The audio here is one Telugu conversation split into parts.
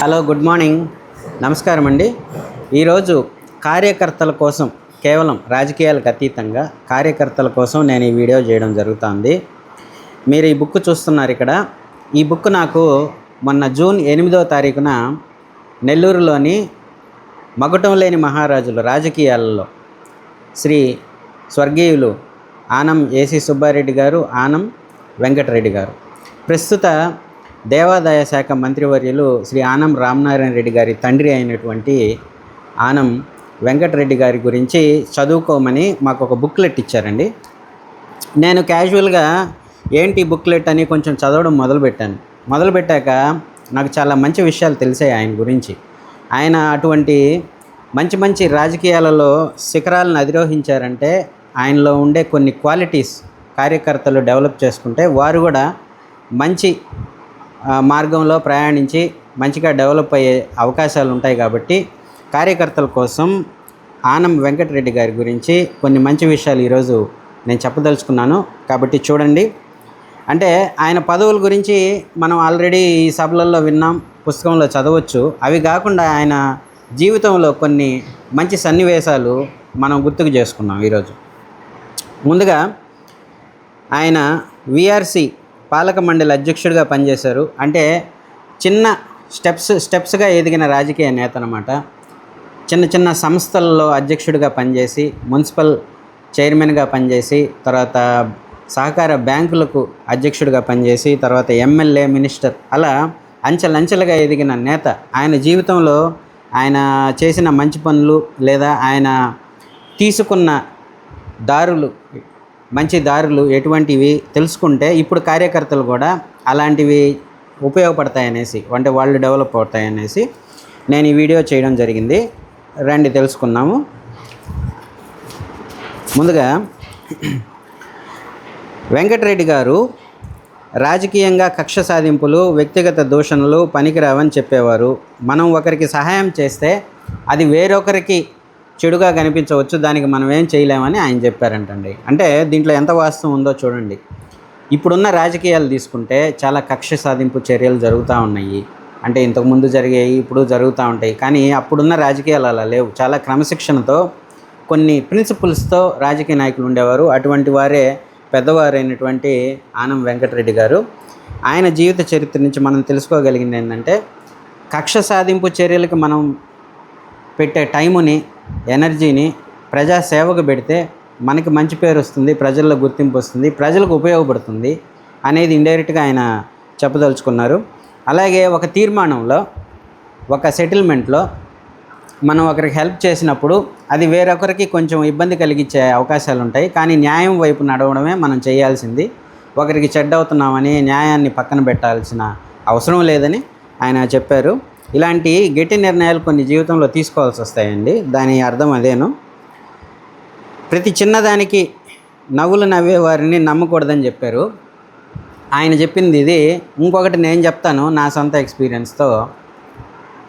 Hello good morning. నమస్కారం అండి. ఈరోజు కార్యకర్తల కోసం కేవలం రాజకీయాలకు అతీతంగా కార్యకర్తల కోసం నేను ఈ వీడియో చేయడం జరుగుతుంది. మీరు ఈ బుక్ చూస్తున్నారు ఇక్కడ. ఈ బుక్ నాకు మొన్న జూన్ ఎనిమిదవ తారీఖున నెల్లూరులోని మగటం లేని మహారాజులు రాజకీయాలలో శ్రీ స్వర్గీయులు ఆనం ఏసీ సుబ్బారెడ్డి గారు ఆనం వెంకటరెడ్డి గారు. ప్రస్తుత దేవాదాయ శాఖ మంత్రివర్యులు శ్రీ ఆనం రామనారాయణ రెడ్డి గారి తండ్రి అయినటువంటి ఆనం వెంకటరెడ్డి గారి గురించి చదువుకోమని మాకు ఒక బుక్లెట్ ఇచ్చారండి. నేను క్యాజువల్గా ఏంటి బుక్లెట్ అని కొంచెం చదవడం మొదలుపెట్టాను. మొదలుపెట్టాక నాకు చాలా మంచి విషయాలు తెలిసాయి ఆయన గురించి. ఆయన అటువంటి మంచి మంచి రాజకీయాలలో శిఖరాలను అధిరోహించారంటే ఆయనలో ఉండే కొన్ని క్వాలిటీస్ కార్యకర్తలు డెవలప్ చేసుకుంటే వారు కూడా మంచి మార్గంలో ప్రయాణించి మంచిగా డెవలప్ అయ్యే అవకాశాలు ఉంటాయి కాబట్టి కార్యకర్తల కోసం ఆనం వెంకటరెడ్డి గారి గురించి కొన్ని మంచి విషయాలు ఈరోజు నేను చెప్పదలుచుకున్నాను. కాబట్టి చూడండి. అంటే ఆయన పదవుల గురించి మనం ఆల్రెడీ ఈ సభలలో విన్నాం పుస్తకంలో చదవచ్చు. అవి కాకుండా ఆయన జీవితంలో కొన్ని మంచి సన్నివేశాలు మనం గుర్తుకు చేసుకున్నాం ఈరోజు. ముందుగా ఆయన విఆర్సి పాలక మండలి అధ్యక్షుడిగా పనిచేశారు. అంటే చిన్న స్టెప్స్ స్టెప్స్గా ఎదిగిన రాజకీయ నేత అనమాట చిన్న చిన్న సంస్థల్లో అధ్యక్షుడిగా పనిచేసి మున్సిపల్ చైర్మన్గా పనిచేసి తర్వాత సహకార బ్యాంకులకు అధ్యక్షుడిగా పనిచేసి తర్వాత ఎమ్మెల్యే మినిస్టర్ అలా అంచెలంచెలుగా ఎదిగిన నేత. ఆయన జీవితంలో ఆయన చేసిన మంచి పనులు లేదా ఆయన తీసుకున్న దారులు మంచి దారులు ఎటువంటివి తెలుసుకుంటే ఇప్పుడు కార్యకర్తలు కూడా అలాంటివి ఉపయోగపడతాయనేసి అంటే వాళ్ళు డెవలప్ అవుతాయనేసి నేను ఈ వీడియో చేయడం జరిగింది. రండి తెలుసుకుందాము. ముందుగా వెంకటరెడ్డి గారు రాజకీయంగా కక్ష సాధింపులు వ్యక్తిగత దూషణలు పనికిరావని చెప్పేవారు. మనం ఒకరికి సహాయం చేస్తే అది వేరొకరికి చెడుగా కనిపించవచ్చు దానికి మనం ఏం చేయలేమని ఆయన చెప్పారంటండి. అంటే దీంట్లో ఎంత వాస్తవం ఉందో చూడండి. ఇప్పుడున్న రాజకీయాలు తీసుకుంటే చాలా కక్ష సాధింపు చర్యలు జరుగుతూ ఉన్నాయి. అంటే ఇంతకుముందు జరిగాయి ఇప్పుడు జరుగుతూ ఉంటాయి. కానీ అప్పుడున్న రాజకీయాలు అలా లేవు. చాలా క్రమశిక్షణతో కొన్ని ప్రిన్సిపల్స్తో రాజకీయ నాయకులు ఉండేవారు. అటువంటి వారే పెద్దవారైనటువంటి ఆనం వెంకటరెడ్డి గారు. ఆయన జీవిత చరిత్ర నుంచి మనం తెలుసుకోగలిగింది ఏంటంటే కక్ష సాధింపు చర్యలకు మనం పెట్టే టైముని ఎనర్జీని ప్రజా సేవకు పెడితే మనకి మంచి పేరు వస్తుంది ప్రజల్లో గుర్తింపు వస్తుంది ప్రజలకు ఉపయోగపడుతుంది అనేది ఇండైరెక్ట్గా ఆయన చెప్పదలుచుకున్నారు. అలాగే ఒక తీర్మానంలో ఒక సెటిల్మెంట్లో మనం ఒకరికి హెల్ప్ చేసినప్పుడు అది వేరొకరికి కొంచెం ఇబ్బంది కలిగించే అవకాశాలు ఉంటాయి. కానీ న్యాయం వైపు నడవడమే మనం చేయాల్సింది. ఒకరికి చెడ్డ అవుతున్నామని న్యాయాన్ని పక్కన పెట్టాల్సిన అవసరం లేదని ఆయన చెప్పారు. ఇలాంటి గట్టి నిర్ణయాలు కొన్ని జీవితంలో తీసుకోవాల్సి వస్తాయండి. దాని అర్థం అదేను. ప్రతి చిన్నదానికి నవ్వులు నవ్వే వారిని నమ్మకూడదని చెప్పారు. ఆయన చెప్పింది ఇది. ఇంకొకటి నేను చెప్తాను నా సొంత ఎక్స్పీరియన్స్తో.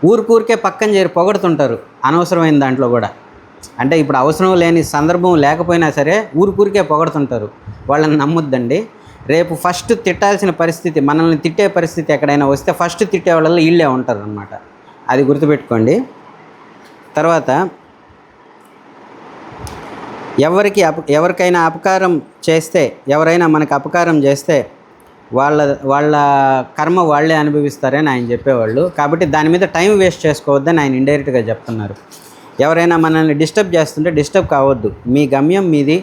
ఊరికూరికే పక్కన చేరి పొగడుతుంటారు అనవసరమైన దాంట్లో కూడా. అంటే ఇప్పుడు అవసరం లేని సందర్భం లేకపోయినా సరే ఊరికూరికే పొగడుతుంటారు. వాళ్ళని నమ్మొద్దండి. రేపు ఫస్ట్ తిట్టాల్సిన పరిస్థితి మనల్ని తిట్టే పరిస్థితి ఎక్కడైనా వస్తే ఫస్ట్ తిట్టే వాళ్ళలో వీళ్ళే ఉంటారు అనమాట అది గుర్తుపెట్టుకోండి. తర్వాత ఎవరికి అప ఎవరికైనా అపకారం చేస్తే ఎవరైనా మనకు అపకారం చేస్తే వాళ్ళ వాళ్ళ కర్మ వాళ్ళే అనుభవిస్తారని ఆయన చెప్పేవాళ్ళు. కాబట్టి దాని మీద టైం వేస్ట్ చేసుకోవద్దని ఆయన ఇండైరెక్ట్గా చెప్తున్నారు. ఎవరైనా మనల్ని డిస్టర్బ్ చేస్తుంటే డిస్టర్బ్ కావద్దు. మీ గమ్యం మీది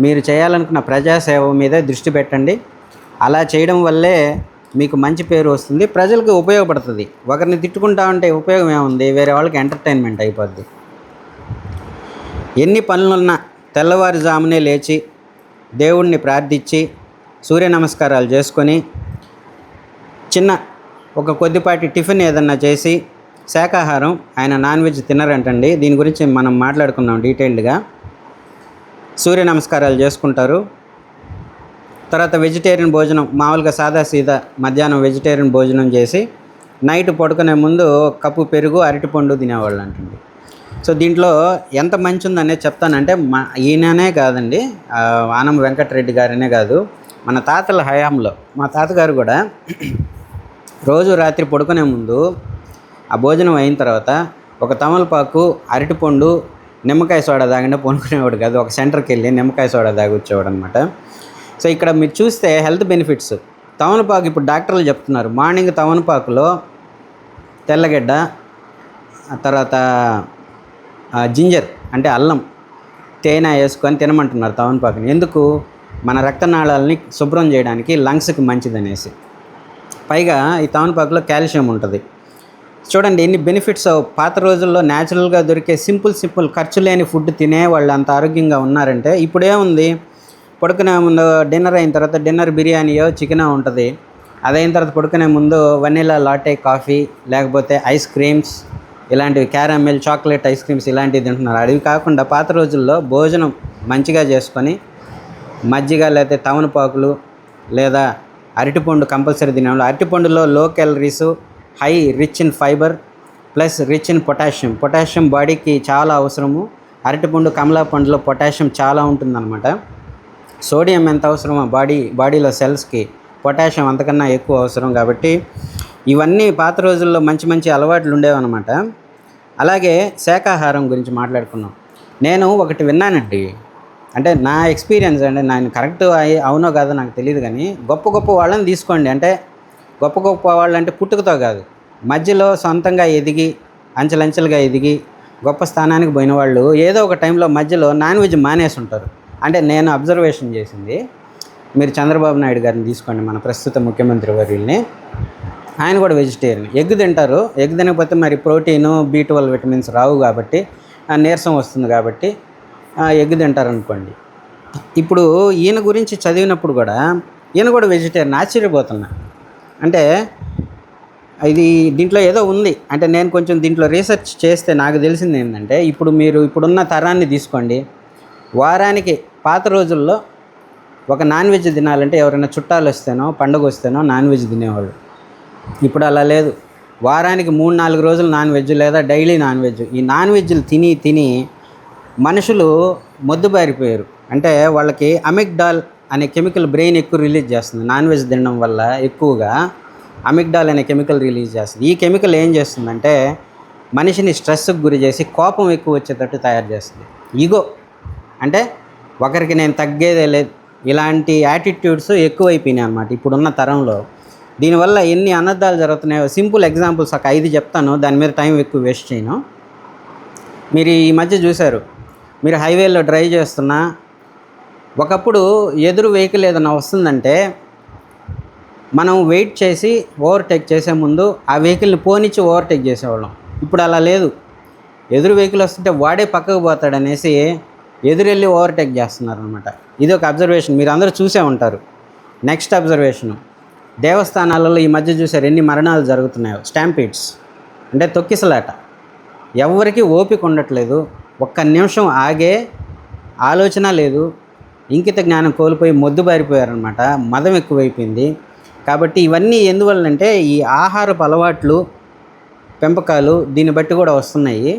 మీరు చేయాలనుకున్న ప్రజాసేవ మీద దృష్టి పెట్టండి. అలా చేయడం వల్లే మీకు మంచి పేరు వస్తుంది. ప్రజలకు ఉపయోగపడుతుంది. ఒకరిని తిట్టుకుంటా ఉంటే ఉపయోగం ఏముంది? వేరే వాళ్ళకి ఎంటర్టైన్మెంట్ అయిపోద్ది. ఎన్ని పనులున్నా తెల్లవారుజామునే లేచి దేవుణ్ణి ప్రార్థించి సూర్య నమస్కారాలు చేసుకొని చిన్న ఒక కొద్దిపాటి టిఫిన్ ఏదన్నా చేసి శాకాహారం ఆయన నాన్ వెజ్ తినరంటండి. దీని గురించి మనం మాట్లాడుకున్నాం డీటెయిల్డ్గా. సూర్య నమస్కారాలు చేసుకుంటారు. తర్వాత వెజిటేరియన్ భోజనం మామూలుగా సాదా సీదా మధ్యాహ్నం వెజిటేరియన్ భోజనం చేసి నైట్ పడుకునే ముందు కప్పు పెరుగు అరటిపండు తినేవాళ్ళు అంటండి. సో దీంట్లో ఎంత మంచి ఉందనేది చెప్తానంటే మా ఈయననే కాదండి వానం ఆనం వెంకటరెడ్డి గారనే కాదు మన తాతల హయాంలో మా తాతగారు కూడా రోజు రాత్రి పడుకునే ముందు ఆ భోజనం అయిన తర్వాత ఒక తమలపాకు అరటిపండు నిమ్మకాయ సోడా తాగినా పొనుకునేవాడు కాదు ఒక సెంటర్కి వెళ్ళి నిమ్మకాయ సోడా తాగొచ్చేవాడు అనమాట సో ఇక్కడ మీరు చూస్తే హెల్త్ బెనిఫిట్స్ తమనపాకు ఇప్పుడు డాక్టర్లు చెప్తున్నారు. మార్నింగ్ తమనపాకులో తెల్లగడ్డ తర్వాత జింజర్ అంటే అల్లం తేనె వేసుకొని తినమంటున్నారు తమనపాకుని ఎందుకు? మన రక్తనాళాలని శుభ్రం చేయడానికి లంగ్స్కి మంచిదనేసి. పైగా ఈ తమనపాకులో కాల్షియం ఉంటుంది. చూడండి ఎన్ని బెనిఫిట్స్ పాత రోజుల్లో న్యాచురల్గా దొరికే సింపుల్ సింపుల్ ఖర్చు లేని ఫుడ్ తినే వాళ్ళు అంత ఆరోగ్యంగా ఉన్నారంటే ఇప్పుడేముంది పడుకునే ముందు డిన్నర్ అయిన తర్వాత డిన్నర్ బిర్యానీయో చికెనో ఉంటుంది. అదైన తర్వాత పడుకునే ముందు వెనీలా లాటే కాఫీ లేకపోతే ఐస్ క్రీమ్స్ ఇలాంటివి క్యారామెల్ చాక్లెట్ ఐస్ క్రీమ్స్ ఇలాంటివి తింటున్నారు. అవి కాకుండా పాత రోజుల్లో భోజనం మంచిగా చేసుకొని మజ్జిగ లేకపోతే తమనపాకులు లేదా అరటిపండు కంపల్సరీ తినేవాళ్ళు. అరటిపండులో low calories high rich in fibre plus rich in potassium. Potassium బాడీకి చాలా అవసరము. అరటిపండు కమలా పండులో పొటాషియం చాలా ఉంటుందన్నమాట. సోడియం ఎంత అవసరమో బాడీ బాడీలో సెల్స్కి పొటాషియం అంతకన్నా ఎక్కువ అవసరం కాబట్టి ఇవన్నీ పాత రోజుల్లో మంచి మంచి అలవాట్లు ఉండేవన్నమాట. అలాగే శాకాహారం గురించి మాట్లాడుకున్నాం. నేను ఒకటి విన్నానండి. అంటే నా ఎక్స్పీరియన్స్ అంటే నేను కరెక్ట్ అయి- అవునో కాదో నాకు తెలియదు కానీ గొప్ప గొప్ప వాళ్ళని తీసుకోండి. అంటే గొప్ప గొప్ప వాళ్ళు అంటే పుట్టుకతో కాదు. మధ్యలో సొంతంగా ఎదిగి అంచెలంచెలుగా ఎదిగి గొప్ప స్థానానికి పోయిన వాళ్ళు ఏదో ఒక టైంలో మధ్యలో నాన్ వెజ్ మానేసి ఉంటారు అంటే నేను అబ్జర్వేషన్ చేసింది మీరు చంద్రబాబు నాయుడు గారిని తీసుకోండి మన ప్రస్తుత ముఖ్యమంత్రి వర్యుల్ని. ఆయన కూడా వెజిటేరియన్. ఎగ్ తింటారు. ఎగ్ తినకపోతే మరి ప్రోటీను బీ ట్వెల్వ్ విటమిన్స్ రావు కాబట్టి నీరసం వస్తుంది కాబట్టి ఎగ్ తింటారు అనుకోండి ఇప్పుడు ఈయన గురించి చదివినప్పుడు కూడా ఈయన కూడా వెజిటేరియన్. ఆశ్చర్యపోతున్నా. అంటే ఇది దీంట్లో ఏదో ఉంది. అంటే నేను కొంచెం దీంట్లో రీసెర్చ్ చేస్తే నాకు తెలిసింది ఏంటంటే ఇప్పుడు మీరు ఇప్పుడున్న తరాన్ని తీసుకోండి. వారానికి పాత రోజుల్లో ఒక నాన్ వెజ్ తినాలంటే ఎవరైనా చుట్టాలు వస్తేనో పండుగ వస్తేనో నాన్ వెజ్ తినేవాళ్ళు. ఇప్పుడు అలా లేదు. వారానికి మూడు నాలుగు రోజులు నాన్ వెజ్ లేదా డైలీ నాన్ వెజ్ ఈ నాన్ వెజ్లు తిని తిని మనుషులు మొద్దుబారిపోయారు. అంటే వాళ్ళకి అమిగ్డాల్ అనే కెమికల్ బ్రెయిన్ ఎక్కువ రిలీజ్ చేస్తుంది. నాన్ వెజ్ తినడం వల్ల ఎక్కువగా అమిగ్డాల్ అనే కెమికల్ రిలీజ్ చేస్తుంది. ఈ కెమికల్ ఏం చేస్తుందంటే మనిషిని స్ట్రెస్కి గురి చేసి కోపం ఎక్కువ వచ్చేటట్టు తయారు చేస్తుంది. ఈగో అంటే ఒకరికి నేను తగ్గేదే లేదు. ఇలాంటి యాటిట్యూడ్స్ ఎక్కువైపోయినాయి అనమాట ఇప్పుడున్న తరంలో. దీనివల్ల ఎన్ని అనర్థాలు జరుగుతున్నాయో సింపుల్ ఎగ్జాంపుల్స్ ఒక ఐదు చెప్తాను. దాని మీద టైం ఎక్కువ వేస్ట్ చేయను. మీరు ఈ మధ్య చూశారు. మీరు హైవేలో డ్రైవ్ చేస్తున్నా ఒకప్పుడు ఎదురు వెహికల్ ఏదైనా వస్తుందంటే మనం వెయిట్ చేసి ఓవర్టేక్ చేసే ముందు ఆ వెహికల్ని పోనిచ్చి ఓవర్టేక్ చేసేవాళ్ళం. ఇప్పుడు అలా లేదు. ఎదురు వెహికల్ వస్తుంటే వాడే పక్కకు పోతాడనేసి ఎదురెళ్ళి ఓవర్టేక్ చేస్తున్నారు అనమాట ఇది ఒక అబ్జర్వేషన్. మీరు అందరూ చూసే ఉంటారు. Next observation. దేవస్థానాలలో ఈ మధ్య చూసారు ఎన్ని మరణాలు జరుగుతున్నాయో. స్టాంపీడ్స్. అంటే తొక్కిసలాట. ఎవరికి ఓపిక ఉండట్లేదు. ఒక్క నిమిషం ఆగే ఆలోచన లేదు. ఇంకిత జ్ఞానం కోల్పోయి మొద్దు బారిపోయారనమాట మదం ఎక్కువైపోయింది. కాబట్టి ఇవన్నీ ఎందువల్లంటే ఈ ఆహారపు అలవాట్లు పెంపకాలు దీన్ని బట్టి కూడా వస్తున్నాయి.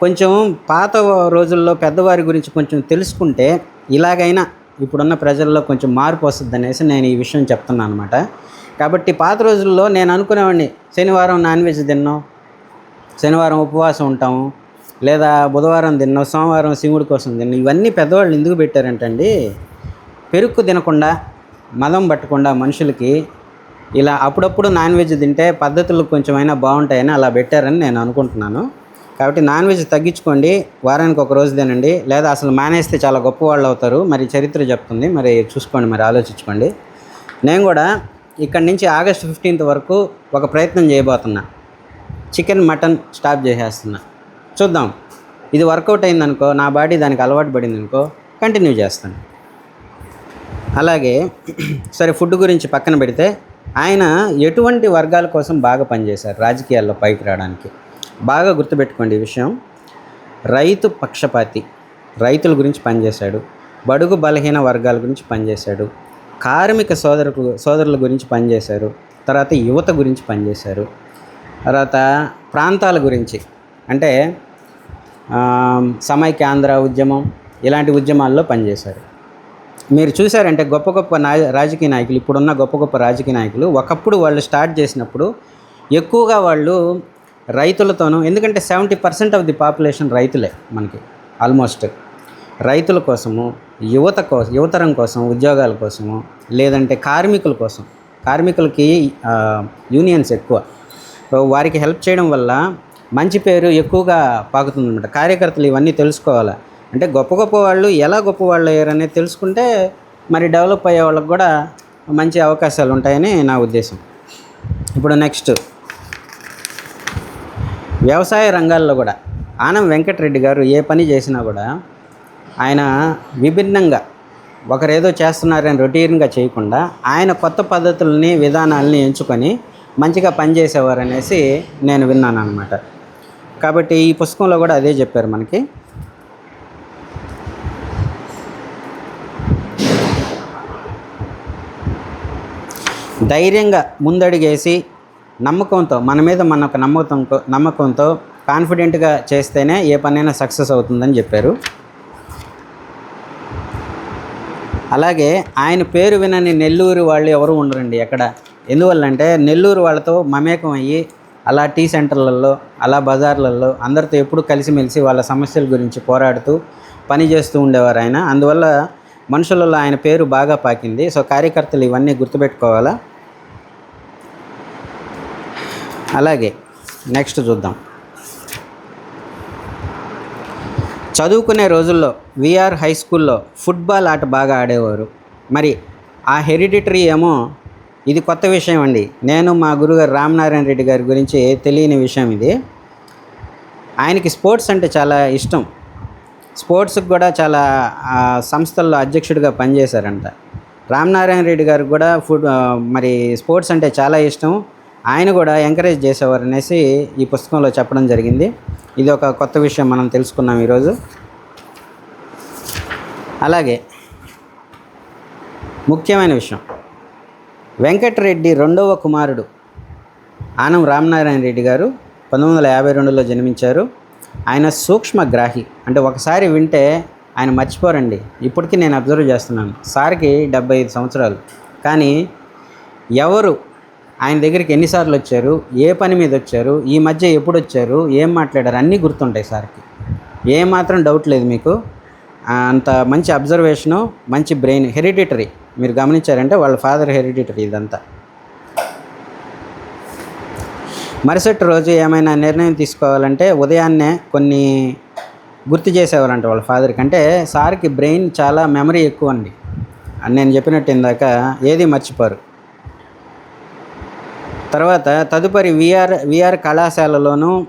కొంచెం పాత రోజుల్లో పెద్దవారి గురించి కొంచెం తెలుసుకుంటే ఇలాగైనా ఇప్పుడున్న ప్రజల్లో కొంచెం మార్పు వస్తుంది అనేసి నేను ఈ విషయం చెప్తున్నాను అనమాట కాబట్టి పాత రోజుల్లో నేను అనుకునేవాడిని శనివారం నాన్ వెజ్ తిన్నాం శనివారం ఉపవాసం ఉంటాము లేదా బుధవారం తిన్న సోమవారం శివుడి కోసం తిన్న ఇవన్నీ పెద్దవాళ్ళు ఎందుకు పెట్టారంటండి? పెరుక్కు తినకుండా మదం పట్టకుండా మనుషులకి ఇలా అప్పుడప్పుడు నాన్ వెజ్ తింటే పద్ధతులు కొంచెమైనా బాగుంటాయని అలా పెట్టారని నేను అనుకుంటున్నాను. కాబట్టి నాన్ వెజ్ తగ్గించుకోండి వారానికి ఒక రోజు తినండి లేదా అసలు మానేస్తే చాలా గొప్ప వాళ్ళు అవుతారు. మరి చరిత్ర చెప్తుంది మరి చూసుకోండి మరి ఆలోచించుకోండి. నేను కూడా ఇక్కడి నుంచి ఆగస్ట్ ఫిఫ్టీన్త్ వరకు ఒక ప్రయత్నం చేయబోతున్నా. చికెన్ మటన్ స్టాప్ చేసేస్తున్నా. చూద్దాం. ఇది వర్కౌట్ అయిందనుకో నా బాడీ దానికి అలవాటు పడింది అనుకో కంటిన్యూ చేస్తాను. అలాగే సరే ఫుడ్ గురించి పక్కన పెడితే ఆయన ఎటువంటి వర్గాల కోసం బాగా పనిచేశారు రాజకీయాల్లో పైకి రావడానికి. బాగా గుర్తుపెట్టుకోండి ఈ విషయం. రైతు పక్షపాతి రైతుల గురించి పనిచేశాడు. బడుగు బలహీన వర్గాల గురించి పనిచేశాడు. కార్మిక సోదరులు సోదరుల గురించి పనిచేశారు. తర్వాత యువత గురించి పనిచేశారు. తర్వాత ప్రాంతాల గురించి అంటే ఆ, సమైక్యాంధ్ర ఉద్యమం ఇలాంటి ఉద్యమాల్లో పనిచేశారు. మీరు చూసారంటే గొప్ప గొప్ప నాయ రాజకీయ నాయకులు ఇప్పుడున్న గొప్ప గొప్ప రాజకీయ నాయకులు ఒకప్పుడు వాళ్ళు స్టార్ట్ చేసినప్పుడు ఎక్కువగా వాళ్ళు రైతులతోనూ ఎందుకంటే seventy percent of the population రైతులే మనకి ఆల్మోస్ట్. రైతుల కోసము యువత కోసం యువతరం కోసం ఉద్యోగాల కోసము లేదంటే కార్మికుల కోసం. కార్మికులకి యూనియన్స్ ఎక్కువ. వారికి హెల్ప్ చేయడం వల్ల మంచి పేరు ఎక్కువగా పాకుతుందన్నమాట. కార్యకర్తలు ఇవన్నీ తెలుసుకోవాలి? అంటే గొప్ప గొప్ప వాళ్ళు ఎలా గొప్ప వాళ్ళు అయ్యారనేది తెలుసుకుంటే మరి డెవలప్ అయ్యే వాళ్ళకి కూడా మంచి అవకాశాలు ఉంటాయని నా ఉద్దేశం. ఇప్పుడు నెక్స్ట్. వ్యవసాయ రంగాల్లో కూడా ఆనం వెంకటరెడ్డి గారు ఏ పని చేసినా కూడా ఆయన విభిన్నంగా ఒకరేదో చేస్తున్నారని రొటీన్గా చేయకుండా ఆయన కొత్త పద్ధతుల్ని విధానాలని ఎంచుకొని మంచిగా పనిచేసేవారు అనేసి నేను విన్నాను అనమాట కాబట్టి ఈ పుస్తకంలో కూడా అదే చెప్పారు మనకి. ధైర్యంగా ముందడుగేసి నమ్మకంతో మన మీద మనకు నమ్మకంతో నమ్మకంతో కాన్ఫిడెంట్గా చేస్తేనే ఏ పనైనా సక్సెస్ అవుతుందని చెప్పారు. అలాగే ఆయన పేరు వినని నెల్లూరు వాళ్ళు ఎవరు ఉండరండి ఎక్కడ? ఎందువల్లంటే నెల్లూరు వాళ్ళతో మమేకం అయ్యి అలా టీ సెంటర్లలో అలా బజార్లలో అందరితో ఎప్పుడు కలిసిమెలిసి వాళ్ళ సమస్యల గురించి పోరాడుతూ పని చేస్తూ ఉండేవారు ఆయన అందువల్ల మనుషులలో ఆయన పేరు బాగా పాకింది. సో కార్యకర్తలు ఇవన్నీ గుర్తుపెట్టుకోవాలా? అలాగే నెక్స్ట్ చూద్దాం. చదువుకునే రోజుల్లో విఆర్ హై స్కూల్లో ఫుట్బాల్ ఆట బాగా ఆడేవారు. మరి ఆ హెరిడిటరీ ఏమో ఇది కొత్త విషయం అండి. నేను మా గురుగారు రామనారాయణ రెడ్డి గారి గురించి తెలియని విషయం ఇది. ఆయనకి స్పోర్ట్స్ అంటే చాలా ఇష్టం. స్పోర్ట్స్కి కూడా చాలా సంస్థల్లో అధ్యక్షుడిగా పనిచేశారంట. రామనారాయణ రెడ్డి గారికి కూడా ఫుడ్ మరి స్పోర్ట్స్ అంటే చాలా ఇష్టం. ఆయన కూడా ఎంకరేజ్ చేసేవారు అనేసి ఈ పుస్తకంలో చెప్పడం జరిగింది. ఇది ఒక కొత్త విషయం మనం తెలుసుకున్నాం ఈరోజు. అలాగే ముఖ్యమైన విషయం. వెంకటరెడ్డి రెండవ కుమారుడు. ఆనం రామనారాయణ రెడ్డి గారు పంతొమ్మిది వందల యాభై రెండులో జన్మించారు. ఆయన సూక్ష్మగ్రాహి. అంటే ఒకసారి వింటే ఆయన మర్చిపోరండి. ఇప్పటికీ నేను అబ్జర్వ్ చేస్తున్నాను. సార్కి డెబ్బై ఐదు సంవత్సరాలు. కానీ ఎవరు? ఆయన దగ్గరికి ఎన్నిసార్లు వచ్చారు? ఏ పని మీద వచ్చారు? ఈ మధ్య ఎప్పుడు వచ్చారు? ఏం మాట్లాడారు? అన్నీ గుర్తుంటాయి సార్కి. ఏమాత్రం డౌట్ లేదు మీకు. అంత మంచి అబ్జర్వేషను మంచి బ్రెయిన్ హెరిడిటరీ మీరు గమనించారంటే వాళ్ళ ఫాదర్ హెరిడిటరీ ఇదంతా. మరుసటి రోజు ఏమైనా నిర్ణయం తీసుకోవాలంటే ఉదయాన్నే కొన్ని గుర్తు చేసేవారంట వాళ్ళ ఫాదర్కి అంటే సార్కి బ్రెయిన్ చాలా మెమరీ ఎక్కువ అండి. అని నేను చెప్పినట్టు ఇందాక ఏది మర్చిపోరు. తర్వాత తదుపరి విఆర్ విఆర్ కళాశాలలోనూ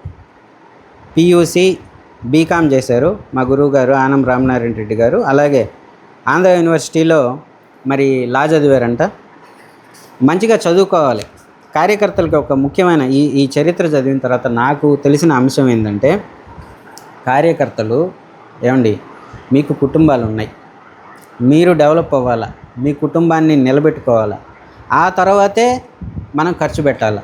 పియూసి బీకామ్ చేశారు మా గురువు గారు ఆనం రామనారాయణ రెడ్డి గారు. అలాగే ఆంధ్ర యూనివర్సిటీలో మరి లా చదివారంట. మంచిగా చదువుకోవాలి. కార్యకర్తలకు ఒక ముఖ్యమైన ఈ ఈ చరిత్ర చదివిన తర్వాత నాకు తెలిసిన అంశం ఏంటంటే కార్యకర్తలు ఏమండి మీకు కుటుంబాలు ఉన్నాయి. మీరు డెవలప్ అవ్వాలా? మీ కుటుంబాన్ని నిలబెట్టుకోవాలా? ఆ తర్వాతే మనం ఖర్చు పెట్టాలి?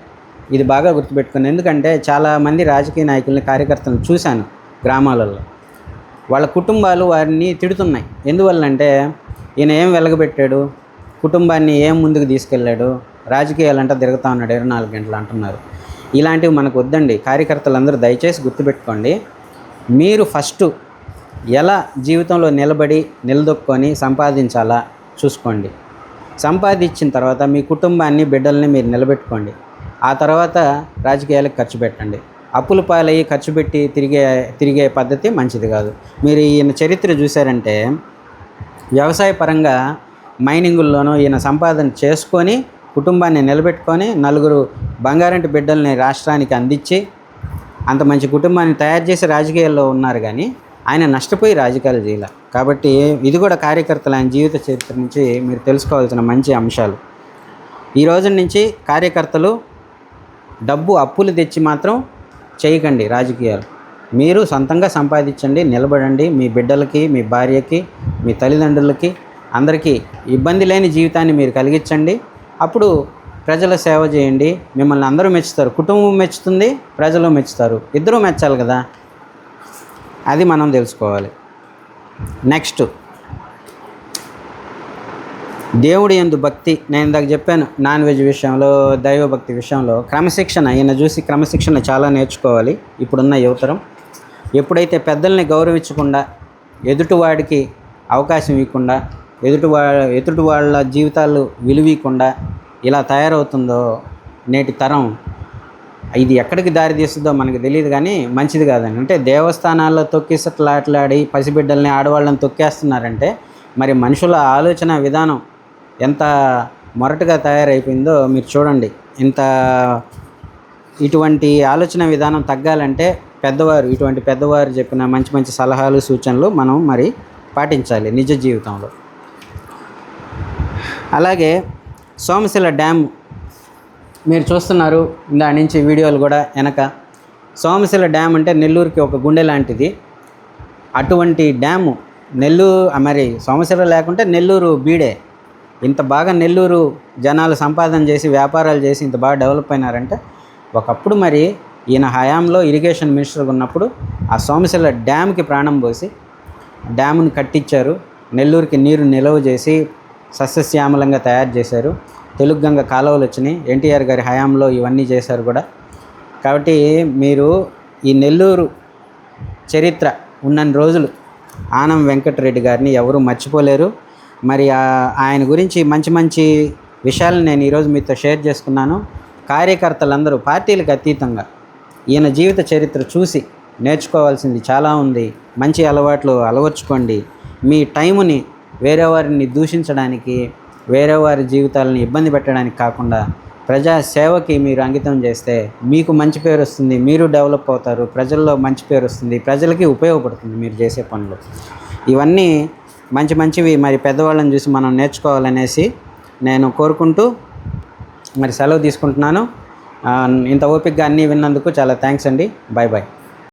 ఇది బాగా గుర్తుపెట్టుకుని ఎందుకంటే చాలామంది రాజకీయ నాయకుల్ని కార్యకర్తలను చూశాను గ్రామాలలో. వాళ్ళ కుటుంబాలు వారిని తిడుతున్నాయి. ఎందువల్లంటే ఈయన ఏం వెలగబెట్టాడు? కుటుంబాన్ని ఏం ముందుకు తీసుకెళ్ళాడు? రాజకీయాలంటే తిరుగుతా ఉన్నాడు ఇరవై నాలుగు గంటలు అంటున్నారు. ఇలాంటివి మనకు వద్దండి. కార్యకర్తలందరూ దయచేసి గుర్తుపెట్టుకోండి. మీరు ఫస్ట్ ఎలా జీవితంలో నిలబడి నిలదొక్కొని సంపాదించాలా చూసుకోండి. సంపాదించిన తర్వాత మీ కుటుంబాన్ని బిడ్డల్ని మీరు నిలబెట్టుకోండి. ఆ తర్వాత రాజకీయాలకు ఖర్చు పెట్టండి. అప్పుల పాలయ్యి ఖర్చు పెట్టి తిరిగే తిరిగే పద్ధతి మంచిది కాదు. మీరు ఈయన చరిత్ర చూశారంటే వ్యవసాయ పరంగా మైనింగుల్లోనూ ఈయన సంపాదన చేసుకొని కుటుంబాన్ని నిలబెట్టుకొని నలుగురు బంగారంటి బిడ్డల్ని రాష్ట్రానికి అందించి అంత మంచి కుటుంబాన్ని తయారు చేసి రాజకీయాల్లో ఉన్నారు కానీ ఆయన నష్టపోయి రాజకీయాలు చేయాల. కాబట్టి ఇది కూడా కార్యకర్తల ఆయన జీవిత చరిత్ర నుంచి మీరు తెలుసుకోవాల్సిన మంచి అంశాలు. ఈ రోజు నుంచి కార్యకర్తలు డబ్బు అప్పులు తెచ్చి మాత్రం చేయకండి రాజకీయాలు. మీరు సొంతంగా సంపాదించండి నిలబడండి. మీ బిడ్డలకి మీ భార్యకి మీ తల్లిదండ్రులకి అందరికీ ఇబ్బంది లేని జీవితాన్ని మీరు కలిగించండి. అప్పుడు ప్రజల సేవ చేయండి. మిమ్మల్ని అందరూ మెచ్చుతారు. కుటుంబం మెచ్చుతుంది ప్రజలు మెచ్చుతారు. ఇద్దరూ మెచ్చాలి కదా? అది మనం తెలుసుకోవాలి. నెక్స్ట్ దేవుడి ఎందు భక్తి. నేను ఇందాక చెప్పాను నాన్ వెజ్ విషయంలో దైవభక్తి విషయంలో క్రమశిక్షణ. ఈయన చూసి క్రమశిక్షణ చాలా నేర్చుకోవాలి. ఇప్పుడున్న యువతరం. ఎప్పుడైతే పెద్దల్ని గౌరవించకుండా ఎదుటివాడికి అవకాశం ఇవ్వకుండా ఎదుటి వా ఎదుటి వాళ్ళ జీవితాలు విలువీయకుండా ఇలా తయారవుతుందో నేటి తరం ఇది ఎక్కడికి దారి తీస్తుందో మనకు తెలియదు కానీ మంచిది కాదండి. అంటే దేవస్థానాల్లో తొక్కిసట్లాట్లాడి పసిబిడ్డల్ని ఆడవాళ్ళని తొక్కేస్తున్నారంటే మరి మనుషుల ఆలోచన విధానం ఎంత మొరటుగా తయారైపోయిందో మీరు చూడండి. ఇంత ఇటువంటి ఆలోచన విధానం తగ్గాలంటే పెద్దవారు ఇటువంటి పెద్దవారు చెప్పిన మంచి మంచి సలహాలు సూచనలు మనం మరి పాటించాలి నిజ జీవితంలో. అలాగే సోమశిల డ్యామ్ మీరు చూస్తున్నారు దాని నుంచి వీడియోలు కూడా వెనక. సోమశిల డ్యామ్ అంటే నెల్లూరుకి ఒక గుండె లాంటిది. అటువంటి డ్యాము నెల్లూరు మరి సోమశిల లేకుంటే నెల్లూరు బీడే. ఇంత బాగా నెల్లూరు జనాలు సంపాదన చేసి వ్యాపారాలు చేసి ఇంత బాగా డెవలప్ అయినారంటే ఒకప్పుడు మరి ఈయన హయాంలో ఇరిగేషన్ మినిస్టర్గా ఉన్నప్పుడు ఆ సోమశిల డ్యామ్కి ప్రాణం పోసి డ్యామును కట్టించారు. నెల్లూరుకి నీరు నిల్వ చేసి సస్యశ్యామలంగా తయారు చేశారు. తెలుగు గంగ కాలువలు వచ్చినాయి. ఎన్టీఆర్ గారి హయాంలో ఇవన్నీ చేశారు కూడా. కాబట్టి మీరు ఈ నెల్లూరు చరిత్ర ఉన్నన్ని రోజులు ఆనం వెంకటరెడ్డి గారిని ఎవరు మర్చిపోలేరు. మరి ఆయన గురించి మంచి మంచి విషయాలు నేను ఈరోజు మీతో షేర్ చేసుకున్నాను. కార్యకర్తలందరూ పార్టీలకు అతీతంగా ఈయన జీవిత చరిత్ర చూసి నేర్చుకోవాల్సింది చాలా ఉంది. మంచి అలవాట్లు అలవర్చుకోండి. మీ టైముని వేరే వారిని దూషించడానికి వేరే వారి జీవితాలను ఇబ్బంది పెట్టడానికి కాకుండా ప్రజా సేవకి మీరు అంకితం చేస్తే మీకు మంచి పేరు వస్తుంది మీరు డెవలప్ అవుతారు ప్రజల్లో మంచి పేరు వస్తుంది ప్రజలకి ఉపయోగపడుతుంది మీరు చేసే పనులు. ఇవన్నీ మంచి మంచివి మరి పెద్దవాళ్ళని చూసి మనం నేర్చుకోవాలనేసి నేను కోరుకుంటూ మరి సెలవు తీసుకుంటున్నాను. ఇంత ఓపికగా అన్నీ విన్నందుకు చాలా థ్యాంక్స్ అండి. Bye bye